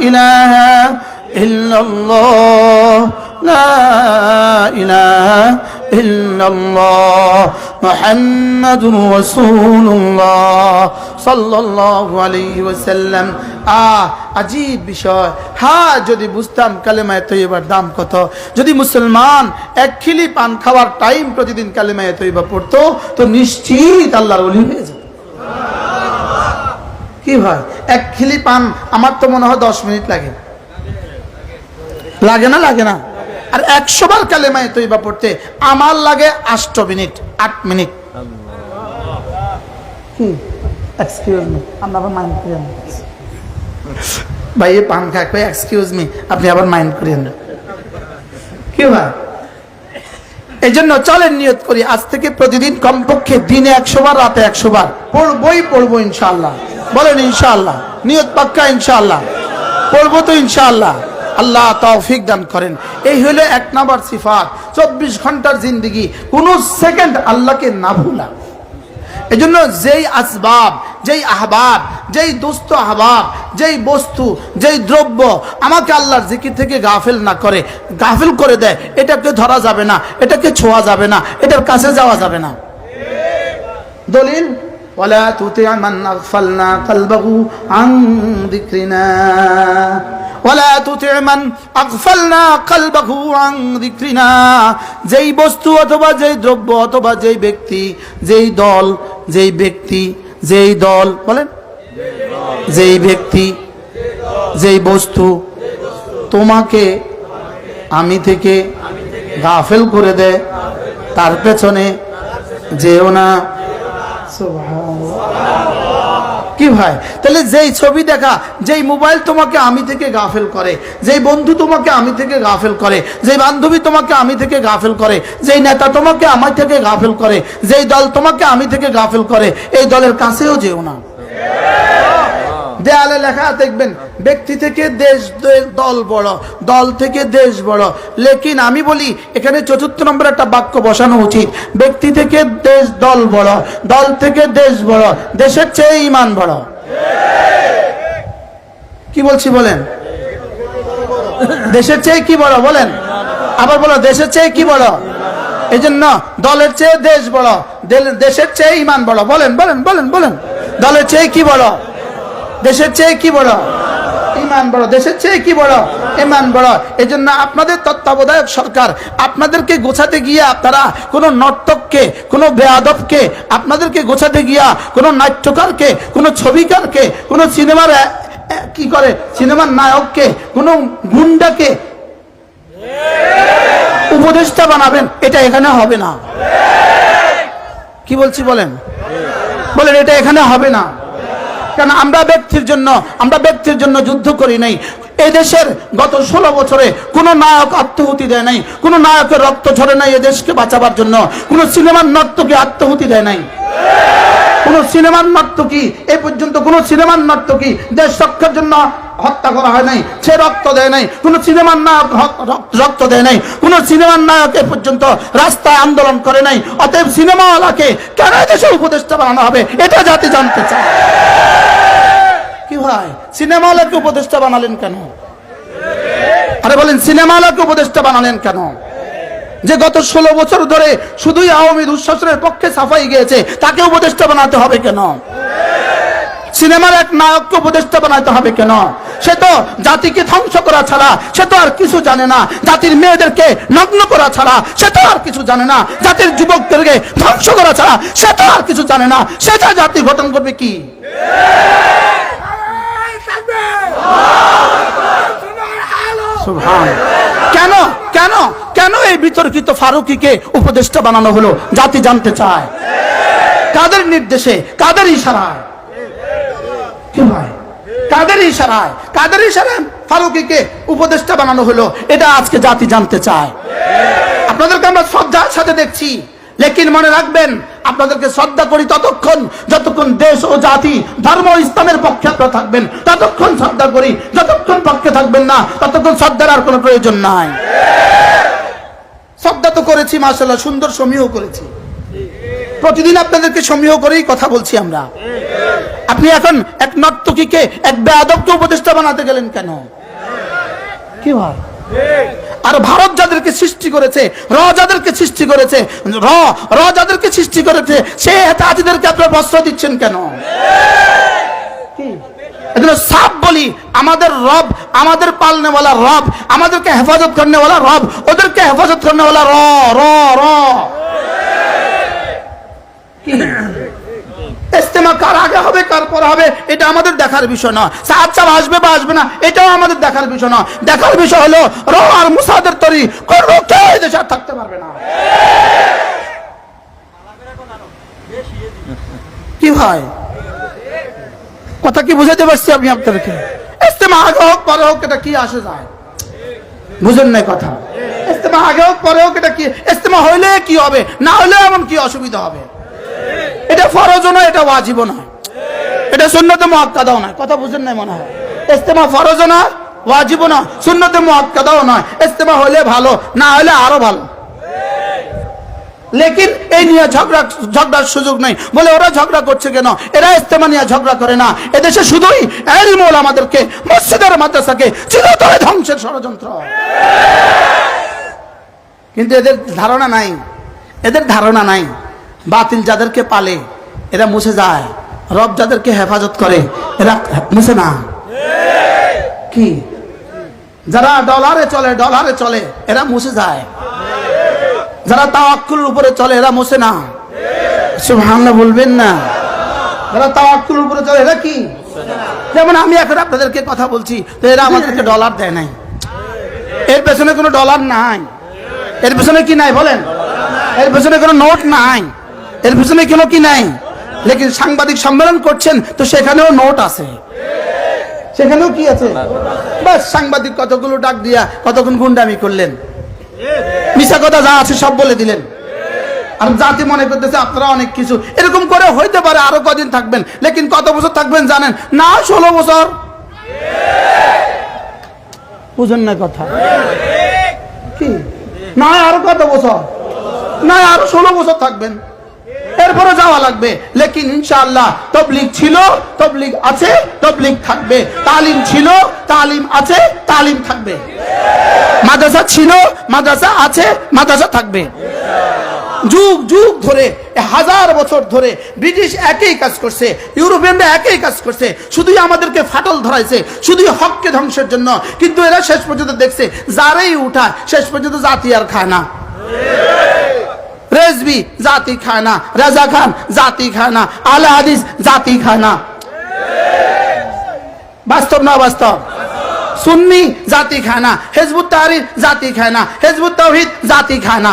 إله إلا الله لا إله إلا الله محمد رسول الله صلى الله عليه وسلم আহ আজীব বিষয় হ্যাঁ যদি বুঝতাম কালেমায় তৈবার দাম কত যদি মুসলমান এক খিলি পান খাওয়ার টাইম প্রতিদিন কালেমায় তৈবা পড়তো তো নিশ্চিত আল্লাহর অলি হয়ে যেত কি ভাই? এক খিলি পান আমার তো মনে হয় দশ মিনিট লাগে। লাগে না লাগে না? আর একশো বার কালেমায় তৈবা পড়তে আমার লাগে আষ্ট মিনিট আট মিনিট। কি এক্সকিউজ মি আপনি আবার মাইন্ড করেন ভাই পান খাক ভাই এক্সকিউজ মি আপনি আবার মাইন্ড করেন। কি ভাই? এই জন্য চলেন নিয়ত করি আজ থেকে প্রতিদিন কমপক্ষে দিনে একশো বার রাতে একশো বার। পড়বই পড়ব ইনশাআল্লাহ। বলেন ইনশাআল্লাহ। নিয়ত পাক্কা ইনশাআল্লাহ। পড়ব তো ইনশাআল্লাহ। আল্লাহ তৌফিক দান করেন। এই হলো এক নাম্বার সিফাত। চব্বিশ ঘণ্টার জিন্দগি। কোন সেকেন্ড আল্লাহকে না ভুলা। এজন্য যেই আসবাব, যেই আহবাব, যেই দুস্থ আহবাব, যেই বস্তু, যেই দ্রব্য আমাকে আল্লাহর জিকির থেকে গাফিল না করে, গাফিল করে দেয়, এটাকে ধরা যাবে না, এটাকে ছোঁয়া যাবে না, এটার কাছে যাওয়া যাবে না। দলিল? ولا تطع من أغفلنا قلبه عن ذكرنا ولا تطع من أغفلنا قلبه عن ذكرنا যেই বস্তু অথবা যেই দ্রব্য অথবা যেই ব্যক্তি যেই দল যেই ব্যক্তি যেই দল বলেন যেই ব্যক্তি যেই বস্তু তোমাকে আমি থেকে গাফেল করে দেয় তার পেছনে যেও না কি ভাই? তাহলে যেই ছবি দেখা, যেই মোবাইল তোমাকে আমি থেকে গাফেল করে, যেই বন্ধু তোমাকে আমি থেকে গাফেল করে, যেই বান্ধবী তোমাকে আমি থেকে গাফেল করে, যেই নেতা তোমাকে আমার থেকে গাফেল করে, যেই দল তোমাকে আমি থেকে গাফেল করে, এই দলের কাছেও যেও না। দেয়ালে লেখা, দেখবেন, ব্যক্তি থেকে দেশ দল বড়, দল থেকে দেশ বড়। লেকিন আমি বলি, এখানে চতুর্থ নম্বর একটা বাক্য বসানো উচিত। ব্যক্তি থেকে দেশ দল বড়, দল থেকে দেশ বড়, দেশের চেয়ে ইমান বড়। কি বলছি বলেন? দেশের চেয়ে কি বড়, বলেন। আবার বলো, দেশের চেয়ে কি বড়? এই জন্য দলের চেয়ে দেশ বড় দেশের চেয়ে ইমান বড়। বলেন বলেন বলেন বলেন। দলের চেয়ে কি বড়? দেশের চেয়ে কি বড়? ইমান বড়। দেশের চেয়ে কি বড়? ইমান বড়। এই জন্য আপনাদের তত্ত্বাবধায়ক সরকার, আপনাদেরকে গোছাতে গিয়ে আপনারা কোনো নর্তককে, কোনো বেয়াদবকে, আপনাদেরকে গোছাতে গিয়া কোনো নাট্যকারকে, কোনো ছবিকারকে, কোনো সিনেমার কি করে? সিনেমার নায়ককে, কোনো গুন্ডাকে উপদেষ্টা বানাবেন, এটা এখানে হবে না। কি বলছি বলেন? বলেন, এটা এখানে হবে না। কারণ আমরা ব্যক্তির জন্য, আমরা ব্যক্তির জন্য যুদ্ধ করি নাই। এদেশের গত ষোলো বছরে কোনো নায়ক আত্মহুতি দেয় নাই, কোনো নায়কের রক্ত ঝরে নাই এদেশকে বাঁচাবার জন্য, কোনো সিনেমার নর্তকে আত্মহুতি দেয় নাই। কোন সিনেমার নর্তকী, এ পর্যন্ত কোন সিনেমার নর্তকী দেশ রক্ষার জন্য হত্যা করা হয় নাই, সে রক্ত দেয় নাই, কোন সিনেমার নায়ক রক্ত দেয় নাই, কোন সিনেমার নায়ক এ পর্যন্ত রাস্তায় আন্দোলন করে নাই, অতএব সিনেমাওয়ালাকে কেন দেশে উপদেষ্টা বানানো হবে? এটা জাতি জানতে চায়। কি ভাই, সিনেমাওয়ালাকে উপদেষ্টা বানালেন কেন? আরে বলেন, সিনেমাওয়ালাকে উপদেষ্টা বানালেন কেন? যে গত ষোলো বছর ধরে শুধুই আওয়ামী দুঃশাসনের পক্ষে সাফাই গিয়েছে, তাকে উপদেষ্টা বানাতে হবে কেন? সিনেমার এক নায়ককে উপদেষ্টা বানাইতে হবে কেন? সে তো জাতিকে ধ্বংস করা ছাড়া সে তো আর কিছু জানে না। জাতির মেয়েদেরকে নগ্ন করা ছাড়া সে তো আর কিছু জানে না। জাতির যুবকদেরকে ধ্বংস করা ছাড়া সে তো আর কিছু জানে না। সে সেটা জাতি গঠন করবে কি? কেন? কেন? কেন এই বিতর্কিত ফারুকিকে উপদেষ্টা বানানো হলো? জাতি জানতে চায়। কাদের নির্দেশে? কাদের ইশারায়? কাদের ইশারায়? কাদের ইশারায়? ফারুকিকে উপদেষ্টা বানানো হলো। এটা আজকে জাতি জানতে চায়। আপনাদেরকে আমরা শ্রদ্ধার সাথে দেখছি। লেকিন মনে রাখবেন, আপনাদেরকে শ্রদ্ধা করি ততক্ষণ যতক্ষণ দেশ ও জাতি, ধর্ম ইসলামের পক্ষে আপনারা থাকবেন। ততক্ষণ শ্রদ্ধা করি, যতক্ষণ পক্ষে থাকবেন না, ততক্ষণ শ্রদ্ধার আর কোনো প্রয়োজন নাই। শ্রদ্ধা তো করেছি মাসাল্লাহ সুন্দর সমীহ করেছি। প্রতিদিন আপনাদেরকে সমীহ করেই কথা বলছি আমরা। আপনি এখন এক নর্তকীকে এক বেয়াদবকে উপদেষ্টা বানাতে গেলেন কেন? কি ভাই? আর ভারত যাদেরকে সৃষ্টি করেছে, র যাদেরকে সৃষ্টি করেছে, র র যাদেরকে সৃষ্টি করেছে, সে হাতিদেরকে আপনার বস্ত্র দিচ্ছেন কেন? সাপ বলি, আমাদের রব, আমাদের পালনেওয়ালা রব, আমাদেরকে হেফাজত করনেওয়ালা রব, ওদেরকে হেফাজত করনেওয়ালা র র র। কি? ইস্তেমা কার আগে হবে, কার পর হবে, এটা আমাদের দেখার বিষয় না সাত সাল আসবে বা আসবে না, এটাও আমাদের দেখার বিষয় না দেখার বিষয় হলো র আর মুসাদের তরি কোন কেউ এই দেশে থাকতে পারবে না? কি ভাই? কথা কি বুঝাতে পারছি আমি আপনাদেরকে? ইস্তেমা আগে হোক, পরে হোক, এটা কি আসে যায়? বুঝেন নাই কথা। ইস্তেমা আগে হোক, পরে হোক, এটা কি? ইস্তেমা হইলে কি হবে? না হলে এমন কি অসুবিধা হবে? এটা ফরজও নয়, এটা ওয়াজিবও নয়। এটা সুন্নতে মুআক্কাদাও নয়। কথা বুঝেন নাই মনে হয়? ইস্তেমা ফরজও নয়, ওয়াজিবও নয়। সুন্নতে মুআক্কাদাও নয়। ইস্তেমা হলে ভালো, না হলে আরও ভালো। লেকিন এই নিয়ে ঝগড়া, ঝগড়ার সুযোগ নেই। বলে ওরা ঝগড়া করছে কেন? এরা ইস্তেমা নিয়ে ঝগড়া করে না। এদেশে শুধুই এলমোল আমাদেরকে মসজিদের মাদ্রাসাকে চিরতরে ধ্বংসের ষড়যন্ত্র। কিন্তু এদের ধারণা নাই। এদের ধারণা নাই। বাতিল যাদেরকে পালে, এরা মুছে যায়। রব যাদেরকে হেফাজত করে, এরা মুছে না। কি? যারা ডলারে চলে ডলারে চলে, এরা মুছে যায়। যারা তাওয়াক্কুলের উপরে চলে, এরা মুছে না। সুবহানাল্লাহ বলবেন না। যারা তাওয়াক্কুলের উপরে চলে, এরা কি? যেমন আমি এখন আপনাদেরকে কথা বলছি, তো এরা আমাদেরকে ডলার দেয় নাই। এর পেছনে কোনো ডলার নাই। এর পেছনে কি নাই বলেন? এর পেছনে কোনো নোট নাই। এর পেছনে কোনো কি নাই। লেকিন সাংবাদিক সম্মেলন করছেন, তো সেখানেও নোট আছে। সেখানেও কি আছে? বাস, সাংবাদিক কতগুলো ডাক দিয়া কতক্ষণ গুন্ডামি করলেন? মিশা কথা যা আছে সব বলে দিলেন। আর জাতি মনে করতেছে, আপনারা অনেক কিছু। এরকম করে হইতে পারে আরও কদিন থাকবেন। লেকিন কত বছর থাকবেন জানেন? না, ষোলো বছর। বুঝেন না কথা। কি? না, আরও কত বছর? না, আরও ষোলো বছর থাকবেন। এরপরে যাওয়া লাগবে। লেকিন ইনশাআল্লাহ তবলিগ ছিল, তবলিগ আছে, তবলিগ থাকবে। তালিম ছিল, তালিম আছে, তালিম থাকবে। মাদ্রাসা ছিল, মাদ্রাসা আছে, মাদ্রাসা থাকবে। যুগ যুগ ধরে হাজার বছর ধরে ব্রিটিশ একই কাজ করছে, ইউরোপিয়ানরা একই কাজ করছে। শুধুই আমাদেরকে ফাটল ধরাইছে, শুধুই হককে ধ্বংসের জন্য। কিন্তু এরা শেষ পর্যন্ত দেখছে, যারাই উঠা শেষ পর্যন্ত জাতি আর খায় না। রেজবি, জাতি খায় না রাজা খান। জাতি খায় না আলা হাদিস, জাতি খায় না বাস্তব না বাস্তব সুন্নি, জাতি খায় না হেজবুত তাহরির, জাতি খায় না হেজবুত তাওহিদ, জাতি খায় না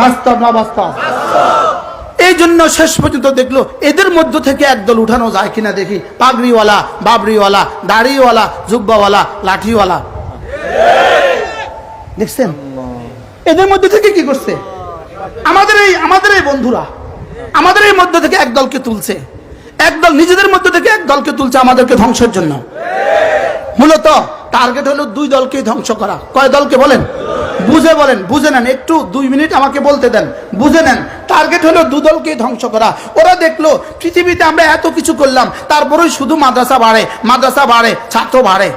বাস্তব না বাস্তব এই জন্য শেষ পর্যন্ত দেখল, এদের মধ্য থেকে একদল উঠানো যায় কিনা দেখি। পাগড়িওয়ালা বাবরিওয়ালা দাড়িওয়ালা, জুব্বাওয়ালা, লাঠিওয়ালা। দেখছেন? এদের মধ্যে থেকে কি করছে? আমাদের এই আমাদের এই বন্ধুরা, আমাদের এই মধ্যে থেকে এক দলকে তুলছে। একদল নিজেদের মধ্যে থেকে এক দলকে তুলছে আমাদেরকে ধ্বংসের জন্য। মূলত টার্গেট হলো দুই দলকে ধ্বংস করা। কয় দলকে বলেন? বুঝে বলেন, বুঝে নেন। একটু দুই মিনিট আমাকে বলতে দেন। বুঝে নেন টার্গেট হলো দু দলকে ধ্বংস করা। ওরা দেখল, পৃথিবীতে আমরা এত কিছু করলাম, তারপরেই শুধু মাদ্রাসা বাড়ে মাদ্রাসা বাড়ে, ছাত্র বাড়ে।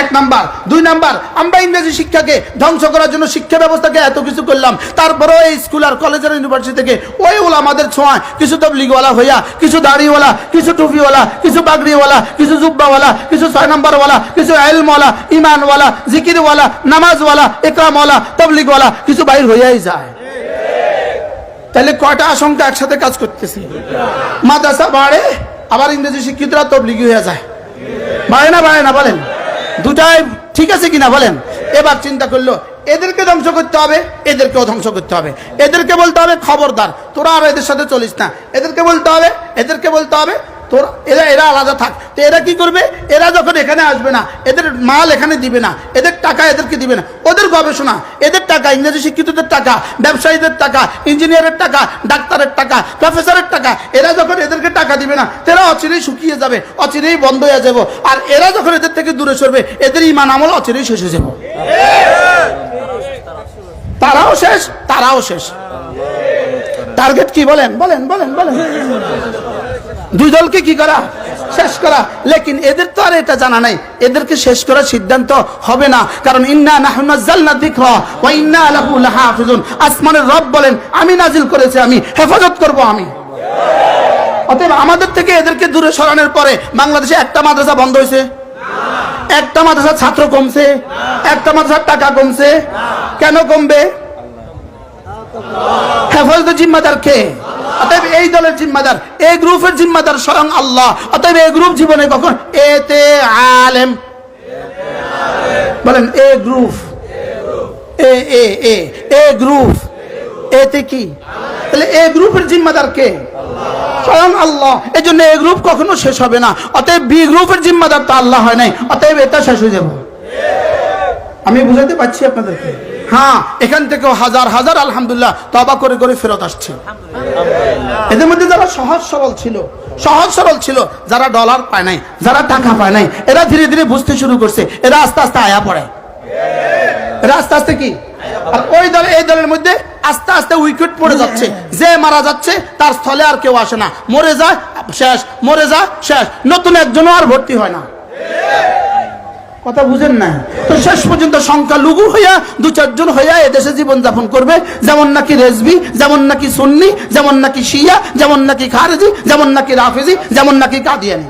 এক নাম্বার। দুই নাম্বার, আমরা ইংরেজি শিক্ষাকে ধ্বংস করার জন্য শিক্ষা ব্যবস্থাকে এত কিছু করলাম, তারপরেও এই স্কুল আর কলেজ আর ইউনিভার্সিটি থেকে ওই ওলা আমাদের ছোঁয়ায়, কিছু তবলিগওয়ালা হইয়া, কিছু দাড়িওয়ালা, কিছু টুপিওয়ালা, কিছু বাগড়িওয়ালা, কিছু জুব্বাওয়ালা, কিছু ছয় নাম্বারওয়ালা, কিছু এলমওয়ালা ইমানওয়ালা জিকিরওয়ালা, নামাজওয়ালা, একরামওয়ালা, তবলিগওয়ালা, কিছু বাইর হইয়াই যায়। তাহলে কয়টা আশঙ্কা একসাথে কাজ করতেছি? মাদ্রাসা বাড়ে, আবার ইংরেজি শিক্ষিতরা তবলিগি হয়ে যায়। বাড়ে না বাড়ে না, বলেন। দুটাই ঠিক আছে কিনা বলেন? এবার চিন্তা করল, এদেরকে ধ্বংস করতে হবে, এদেরকেও ধ্বংস করতে হবে। এদেরকে বলতে হবে, খবরদার, তোরা আর এদের সাথে চলিস না। এদেরকে বলতে হবে, এদেরকে বলতে হবে তোর, এরা এরা আলাদা থাক। তো এরা কি করবে? এরা যখন এখানে আসবে না, এদের মাল এখানে দিবে না, এদের টাকা এদেরকে দিবে না। ওদের গবেষণা, এদের টাকা, ইংরেজি শিক্ষিতদের টাকা, ব্যবসায়ীদের টাকা, ইঞ্জিনিয়ারের টাকা, ডাক্তারের টাকা, প্রফেসরের টাকা, এরা যখন এদেরকে টাকা দিবে না, তারা অচিরেই শুকিয়ে যাবে, অচিরেই বন্ধ হয়ে যাব। আর এরা যখন এদের থেকে দূরে সরবে, এদের ইমান আমল অচিরেই শেষ যাব। তারাও শেষ তারাও শেষ। টার্গেট কি বলেন? বলেন বলেন বলেন। দুই দলকে কি করা? শেষ করা। লেকিন এদের তো আর এটা জানা নাই। এদেরকে শেষ করার সিদ্ধান্ত হবে না। কারণ ইন্না নাহনু নাযালনা যিকরা ওয়া ইন্না লাহু লাহাফিজুন। আসমানের রব বলেন, আমি নাজিল করেছি, আমি হেফাজত করব আমি। অতএব আমাদের থেকে এদেরকে দূরে সরানোর পরে বাংলাদেশে একটা মাদ্রাসা বন্ধ হয়েছে। একটা মাদ্রাসার ছাত্র কমছে। একটা মাদ্রাসার টাকা কমছে। কেন কমবে? হেফাজত জিম্মাদার কে? অতএব এই দলের জিম্মাদার, এই গ্রুপের জিম্মাদার স্বয়ং আল্লাহ। অতএব এই গ্রুপ জীবনে কখন? এতে আলেম। বলেন, এ গ্রুপ। এ এ এ এ গ্রুপ। এতে কি? তাহলে এ গ্রুপের জিম্মাদার কে? স্বয়ং আল্লাহ। এই জন্য এ গ্রুপ কখনো শেষ হবে না। অতএব বি গ্রুপের জিম্মাদার তো আল্লাহ হয় নাই। অতএব এটা শেষ হয়ে যাবে। আমি বুঝাতে পারছি আপনাদেরকে। হ্যাঁ এখান থেকেও হাজার হাজার আলহামদুলিল্লাহ তবা করে করে ফেরত আসছে। এদের মধ্যে যারা সহজ সরল ছিল সহজ সরল ছিল যারা ডলার পায় নাই যারা টাকা পায় নাই এরা ধীরে ধীরে বুঝতে শুরু করছে এরা আস্তে আস্তে আয়া পড়ে। এরা আস্তে আস্তে কি? আর ওই দল এই দলের মধ্যে আস্তে আস্তে উইকেট পড়ে যাচ্ছে। যে মারা যাচ্ছে তার স্থলে আর কেউ আসে না। মরে যায় শেষ মরে যায় শেষ। নতুন একজনও আর ভর্তি হয় না। কথা বুঝেন না তো শেষ পর্যন্ত সংখ্যা লঘু হইয়া দু চারজন হইয়া এদেশে জীবন যাপন করবে। যেমন নাকি রেজবি, যেমন নাকি সুন্নি, যেমন নাকি শিয়া, যেমন নাকি খারেজি, যেমন নাকি রাফেজি, যেমন নাকি কাদিয়ানি।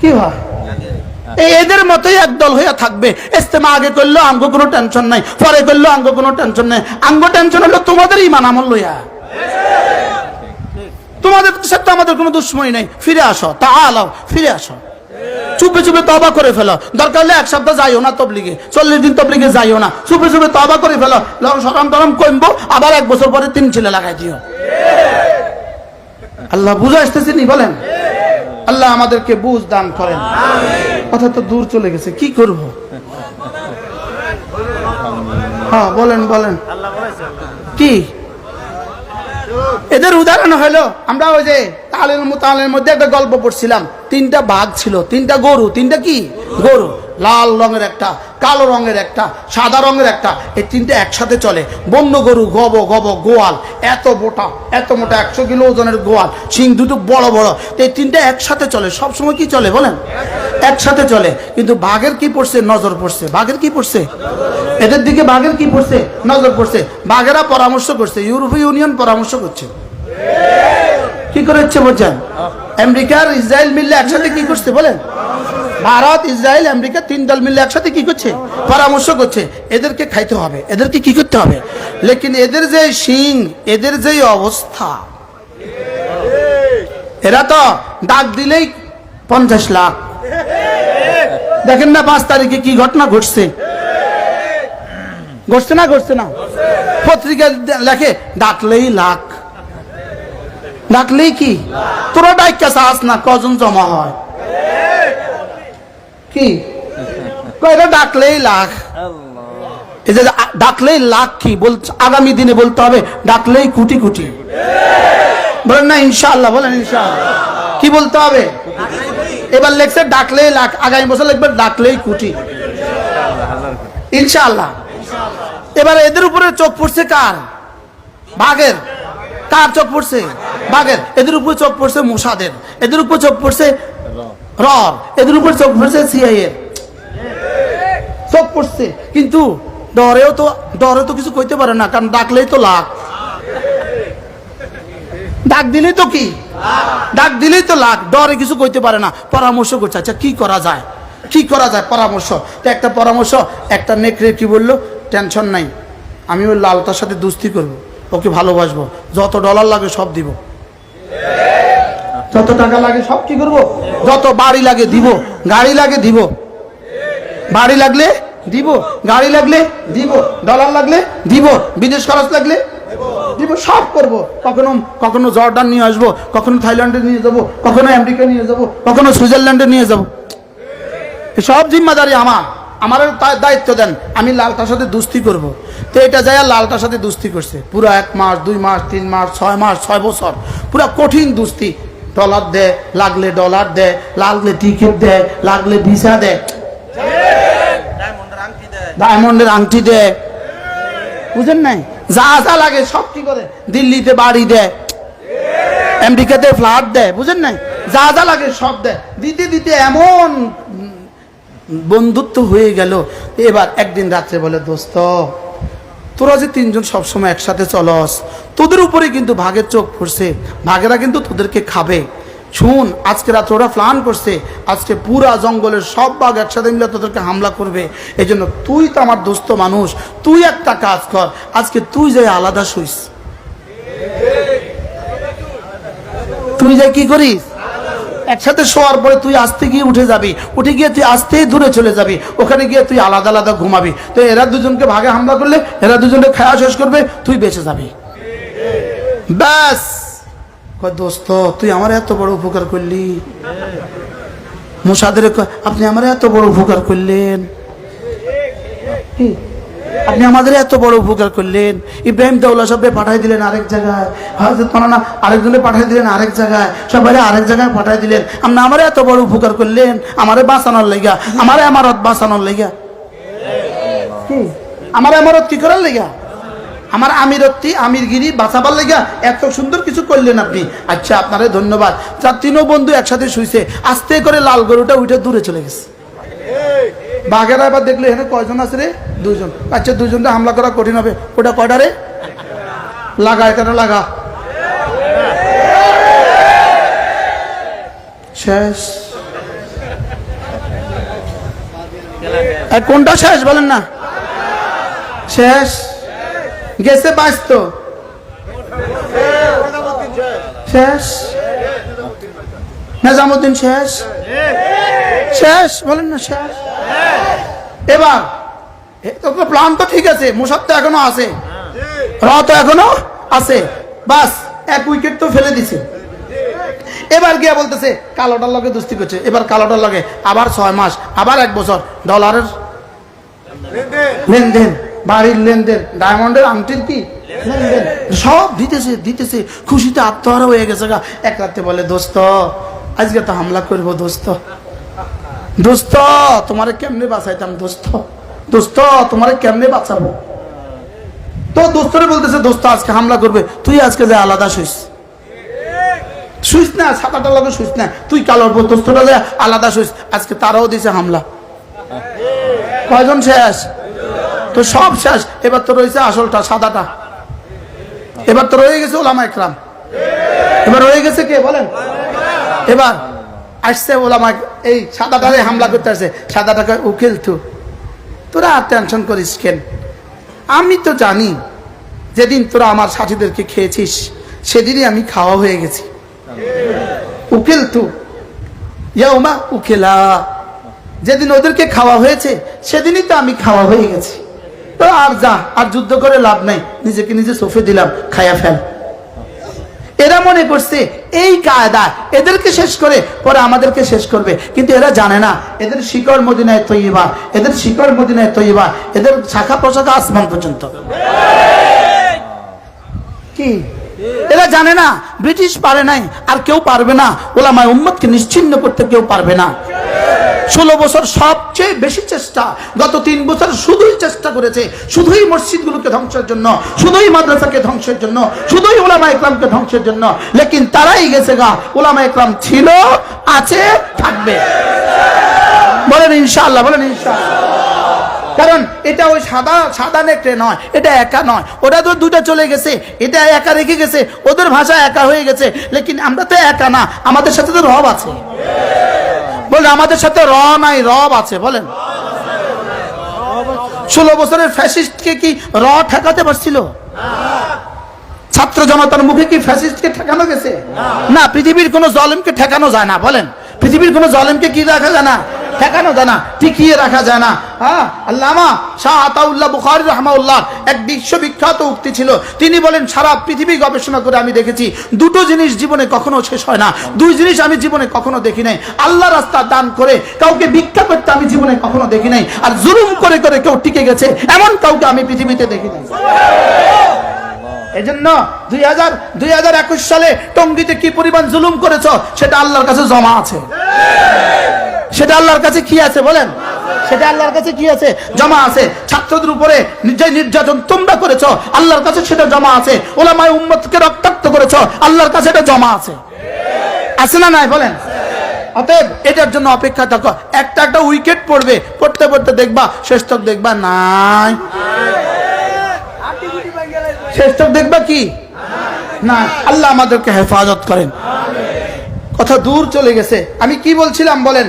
কি হয়? এদের মতোই একদল হইয়া থাকবে। ইস্তেমা আগে করল আঙ্গ কোনো টেনশন নাই, পরে করল আঙ্গ কোনো টেনশন নাই। আঙ্গ টেনশন হলো তোমাদের ইমান আমল লইয়া। তোমাদের সাথে আমাদের কোনো দুশ্মনী নাই। ফিরে আসো তা আলাও ফিরে আসো। চুপে চুপে তবা করে ফেলো। দরকার হলে এক সপ্তাহ যাইও না তবলিগে। চল্লিশ দিন তবলিগে যাইও না। চুপে চুপে তবা করে ফেলো। সরম টরম কমবো আবার এক বছর পরে তিন ছেলে লাগাই দিও। আল্লাহ বুঝে আসতেছে নি বলেন? আল্লাহ আমাদেরকে বুঝ দান করেন। কথা তো দূর চলে গেছে, কি করব? হ্যাঁ বলেন বলেন। কি? এদের উদাহরণ হলো, আমরা ওই যে তালের তালের মধ্যে একটা গল্প পড়ছিলাম। তিনটা বাঘ ছিল, তিনটা গরু, তিনটা কি? গরু। লাল রঙের একটা, কালো রঙের একটা, সাদা রঙের একটা, এই তিনটা একসাথে চলে। বন্য গরু, গব গব, গোয়াল, এত মোটা এত মোটা, একশো কিলো ওজনের গোয়াল, শিং দুটো বড় বড়। তো এই তিনটা একসাথে চলে। সব সময় কি চলে বলেন? একসাথে চলে। কিন্তু বাঘের কি পড়ছে? নজর পড়ছে। বাঘের কি পড়ছে? এদের দিকে বাঘের কি পড়ছে? নজর পড়ছে। বাঘেরা পরামর্শ করছে। ইউরোপীয় ইউনিয়ন পরামর্শ করছে। কি করে হচ্ছে বলছেন আমেরিকার ইসরায়েল মিললে একসাথে কি করছে বলেন? ভারত, ইসরায়েল, আমেরিকা তিন দল মিললে একসাথে কি করছে? পরামর্শ করছে। এদেরকে খাইতে হবে। এদেরকে কি করতে হবে? লেকিন এদের যে শিং, এদের যে অবস্থা, এরা তো ডাক দিলেই পঞ্চাশ লাখ। দেখেন না পাঁচ তারিখে কি ঘটনা ঘটছে? ঘটছে না ঘটছে না? পত্রিকা লেখে, ডাকলেই লাখ। ডাকলেই কি? তোরা ডাইকা চাস না, কজন জমা হয়? কি? কয়টা ডাকলেই লাখ। এই যে ডাকলেই লাখ কি? বল আগামী দিনে বলতে হবে ডাকলেই কোটি কোটি। বলেন না ইনশাআল্লাহ বলেন ইনশাআল্লাহ। কি বলতে হবে? এবার লেখছে ডাকলেই লাখ। আগামী বছর লিখবে ডাকলেই কোটি। ইনশাআল্লাহ। এবার এদের উপরে চোখ পড়ছে কার? বাঘের। কার চোখ পড়ছে? বাঘের। এদের উপরে চোখ পড়ছে মোসাদের। এদের উপর চোখ পড়ছে এদের উপর চোখ পড়ছে সিআই এর। চোখ পড়ছে। কিন্তু ডরেও তো ডরে তো কিছু কইতে পারে না, কারণ ডাকলেই তো লাখ ডাক দিলেই তো কি? ডাক দিলেই তো লাখ ডরে কিছু কইতে পারে না। পরামর্শ করছে আচ্ছা কি করা যায়? কি করা যায়? পরামর্শ। তো একটা পরামর্শ, একটা নেকড়ে কি বলল, টেনশন নাই, আমি ওই লালটার সাথে দুস্তি করব, ওকে ভালোবাসবো, যত ডলার লাগে সব দিব। যত টাকা লাগে সব কি করব? যত বাড়ি লাগে দিব, গাড়ি লাগে দিব। বাড়ি লাগলে দিব, গাড়ি লাগলে দিব, ডলার লাগলে দিব, বিদেশ খরচ লাগলে দিব, সব করব। কখনো কখনো জর্ডান নিয়ে আসব, কখনো থাইল্যান্ডে নিয়ে যাব, কখনো আমেরিকা নিয়ে যাব, কখনো সুইজারল্যান্ডে নিয়ে যাব। সব জিম্মাদারি আমার। আমার দায়িত্ব দেন, আমি লালটার সাথে দুস্তি করব। তো এটা যায় লালটার সাথে দুস্তি করছে। পুরো এক মাস, দুই মাস, তিন মাস, ছয় মাস, ছয় বছর। পুরো কঠিন দুস্তি। ডলার দেয় লাগলে ডলার দেয় লাগলে টিকিট দেয় লাগলে ভিসা দেয় ডায়মন্ডের আংটি দেয় বুঝেন নাই? যা যা লাগে সব কি করে? দিল্লিতে বাড়ি দেয় আমেরিকাতে ফ্ল্যাট দেয় বুঝেন নাই? যা যা লাগে সব দেয় দিতে দিতে এমন বন্ধুত্ব হয়ে গেল। এবার একদিন রাত্রে বলে দোস্ত তোরা যে তিনজন সবসময় একসাথে চলস, তোদের উপরে কিন্তু ভাগের চোখ পড়ছে। ভাগেরা কিন্তু তোদেরকে খাবে। শুন, আজকে রাত্রে ওরা প্ল্যান করছে। আজকে পুরা জঙ্গলের সব বাঘ একসাথে মিলে তোদেরকে হামলা করবে। এই জন্য তুই তো আমার দোস্ত মানুষ। তুই একটা কাজ কর, আজকে তুই যাই আলাদা শুইস। তুই যাই কি করিস? একসাথে শোয়ার পরে তুই আস্তে গিয়ে উঠে যাবি। উঠে গিয়ে তুই আসতেই দূরে চলে যাবি। ওখানে গিয়ে তুই আলাদা আলাদা ঘুমাবি। তো এরা দুজনকে ভাগে হামলা করলে, এরা দুজনকে খাওয়া শেষ করবে, তুই বেঁচে যাবি। ব্যাস। দোস্ত, তুই আমার এত বড় উপকার করলি। মুসাদের আপনি আমার এত বড় উপকার করলেন? আপনি আমাদের এত বড় উপকার করলেন। ইব্রাহিম দাউল্লা সবে পাঠাই দিলেন আরেক জায়গায়। হজরত মানানা আরেকজনে পাঠাই দিলেন আরেক জায়গায়। সবাই আরেক জায়গায় পাঠাই দিলেন। আপনি আমার এত বড় উপকার করলেন, আমারে বাঁচানোর লেগা, আমারে আমারত বাঁচানোর লেগা। আমার আমারত কি করার লেগা? আমার আমিরত্তি, আমিরগিরি বাঁচাবার লেগা। এত সুন্দর কিছু করলেন আপনি। আচ্ছা আপনারে ধন্যবাদ। চার তিনও বন্ধু একসাথে শুইছে। আস্তে করে লাল গরুটা উঠে দূরে চলে গেছে। বাঘেরা এবার দেখলে এখানে কয়জন আছে রে? দুজন আচ্ছা দুজনটা হামলা করা কঠিন হবে। ওটা কয়টা রে? লাগা, এখানে লাগা। শেষ। কোনটা শেষ বলেন না? শেষ। গেছে বাঁচত শেষ। নিজামুদ্দিন শেষ। শেষ, বলেন না, শেষ। এবার এ তো প্ল্যান তো ঠিক আছে মুসাদ তো এখনও আছে। র তো এখনও আছে। বাস এক উইকেট তো ফেলে দিছে। এবার গিয়া বলতেছে কালোটার লগে দুস্তি করছে। এবার কালোটার লগে আবার ছয় মাস আবার এক বছর। ডলারের লেনদেন। বাড়ির লেনদেন ডায়মন্ডের আংটির কি? লেনদেন। সব দিতেছে দিতেছে। খুশিতে আত্মহারা হয়ে গেছে গা। এক রাতে বলে দোস্ত আজকে তো হামলা করব দোস্ত। দোস্ত তোমারে কেমনে বাঁচাইতাম দোস্ত দোস্ত তোমারে কেমনে বাঁচাবো? তো দোস্তরে বলতেছে দোস্ত আজকে হামলা করবে। তুই আজকে যে আলাদা শুইস। শুইস না সাতাটা লগে শুইস না। তুই কালোর দোস্তরা যে আলাদা শুইস, আজকে তারাও দিছে হামলা। কয়জন শেষ? তো সব শেষ। এবার তো রয়েছে আসলটা, সাদাটা। এবার তো রয়ে গেছে ওলামা একরাম। এবার রয়ে গেছে কে, বলেন? এবার আসছে ওলামা এই সাদাটারে হামলা করতে আসছে সাদাটাকে উকিল তু। তোরা আর টেনশন করিস কেন? আমি তো জানি, যেদিন তোরা আমার সাথীদেরকে খেয়েছিস, সেদিনই আমি খাওয়া হয়ে গেছি। উকিল তু ইয়া উকিলা। যেদিন ওদেরকে খাওয়া হয়েছে, সেদিনই তো আমি খাওয়া হয়ে গেছি। তো আর যা, আর যুদ্ধ করে লাভ নাই, নিজেকে নিজে সোফে দিলাম, খায়া ফেল। এরা মনে করছে এই কায়দা এদেরকে শেষ করে পরে আমাদেরকে শেষ করবে। কিন্তু এরা জানে না এদের শিকড় মদিনায় তৈবা এদের শিকড় মদিনায় তৈবা এদের শাখা প্রশাখা আসমান পর্যন্ত। কি? এরা জানে না, ব্রিটিশ পারে নাই, আর কেউ পারবে না। ওলামায় উম্মতকে নিশ্চিন্ন করতে কেউ পারবে না। ষোলো বছর সবচেয়ে বেশি চেষ্টা, গত তিন বছর শুধুই চেষ্টা করেছে, শুধুই মসজিদগুলোকে ধ্বংসের জন্য, শুধুই মাদ্রাসাকে ধ্বংসের জন্য, শুধুই ওলামা ইকরামকে ধ্বংসের জন্য। লেকিন তারাই গেছে গা ওলামা ইকলাম ছিল, আছে, থাকবে। বলেন ইনশাআল্লাহ বলেন ইনশাআল্লাহ। কারণ এটা ওই সাদা সাদা নেকড়ে নয়, এটা একা নয়। ওটা তো দুটো চলে গেছে, এটা একা রেখে গেছে, ওদের ভাষা একা হয়ে গেছে, লেকিন আমরা তো একা না, আমাদের সাথে তো রব আছে। বলে আমাদের সাথে র নাই, রব আছে, বলেন। ষোলো বছরের ফ্যাসিস্টকে কি র ঠেকাতে পারছিল? ছাত্র জনতার মুখে কি ফ্যাসিস্টকে ঠেকানো গেছে? না, পৃথিবীর কোনো জলেমকে ঠেকানো যায় না, বলেন। পৃথিবীর কোনো জলেমকে কি রাখা যায় না? ঠেকানো যায় না, টিকিয়ে রাখা যায় না। হ্যাঁ আল্লামা শাহ আতাউল্লাহ বুখারি রহমাউল্লাহ এক বিশ্ববিখ্যাত উক্তি ছিল। তিনি বলেন, সারা পৃথিবী গবেষণা করে আমি দেখেছি, দুটো জিনিস জীবনে কখনো শেষ হয় না। দুই জিনিস আমি জীবনে কখনো দেখি নাই। আল্লাহ রাস্তা দান করে কাউকে ভিক্ষা করতে আমি জীবনে কখনো দেখি নাই। আর জুলুম করে করে কেউ টিকে গেছে, এমন কাউকে আমি পৃথিবীতে দেখি নাই। এজন্য দুই হাজার দুই হাজার একুশ সালে টঙ্গিতে কি পরিমাণ জুলুম করেছ, সেটা আল্লাহর কাছে জমা আছে। সেটা আল্লাহর কাছে কি আছে বলেন? সেটা আল্লাহর কাছে কি আছে? জমা আছে। ছাত্রদের উপরে যে নির্যাতন তোমরা করেছ, আল্লাহর কাছে সেটা জমা আছে। ওলামায় উম্মতকে রক্তাক্ত করেছ, আল্লাহর কাছে এটা জমা আছে। আছে না নাই বলেন? অতএব এটার জন্য অপেক্ষা থাকো। একটা একটা উইকেট পড়বে, পড়তে পড়তে দেখবা, শেষ তক দেখবা নাই। শেষ তক দেখবা কি? না, আল্লাহ আমাদেরকে হেফাজত করেন। কথা দূর চলে গেছে। আমি কি বলছিলাম বলেন?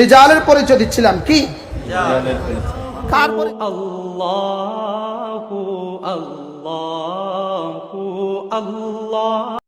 রিজালের পরিচয় দিচ্ছিলাম। কি? তারপরে আল্লাহ আল্লাহ।